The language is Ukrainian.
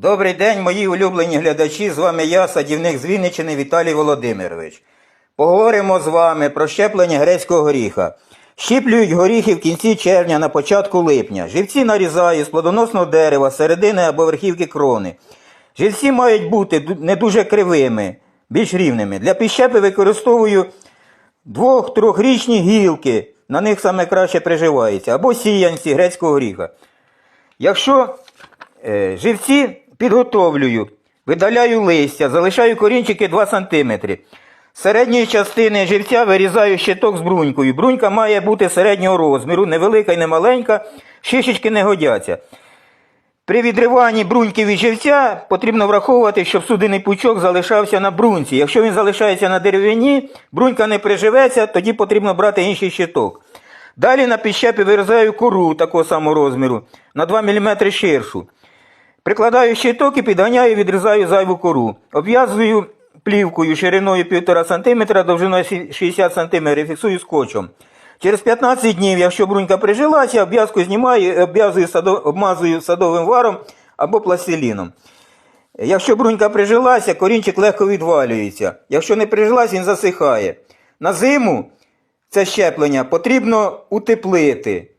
Добрий день, мої улюблені глядачі. З вами я, садівник з Вінниччини Віталій Володимирович. Поговоримо з вами про щеплення грецького горіха. Щіплюють горіхи в кінці червня на початку липня. Живці нарізають з плодоносного дерева, середини або верхівки крони. Живці мають бути не дуже кривими, більш рівними. Для підщепи використовую двох-трьохрічні гілки. На них саме краще приживається, або сіянці грецького горіха. Якщо е, живці підготовлюю, видаляю листя, залишаю корінчики 2 см. З середньої частини живця вирізаю щиток з брунькою. Брунька має бути середнього розміру, невелика і не маленька, шишечки не годяться. При відриванні бруньки від живця потрібно враховувати, щоб судинний пучок залишався на бруньці. Якщо він залишається на деревині, брунька не приживеться, тоді потрібно брати інший щиток. Далі на підщепі вирізаю кору такого самого розміру на 2 мм ширшу. Прикладаю щиток і підганяю, відрізаю зайву кору. Обв'язую плівкою шириною 1,5 см, довжиною 60 см, фіксую скотчем. Через 15 днів, якщо брунька прижилася, обв'язку знімаю, обв'язую садо- обмазую садовим варом або пластиліном. Якщо брунька прижилася, корінчик легко відвалюється. Якщо не прижилась, він засихає. На зиму це щеплення потрібно утеплити.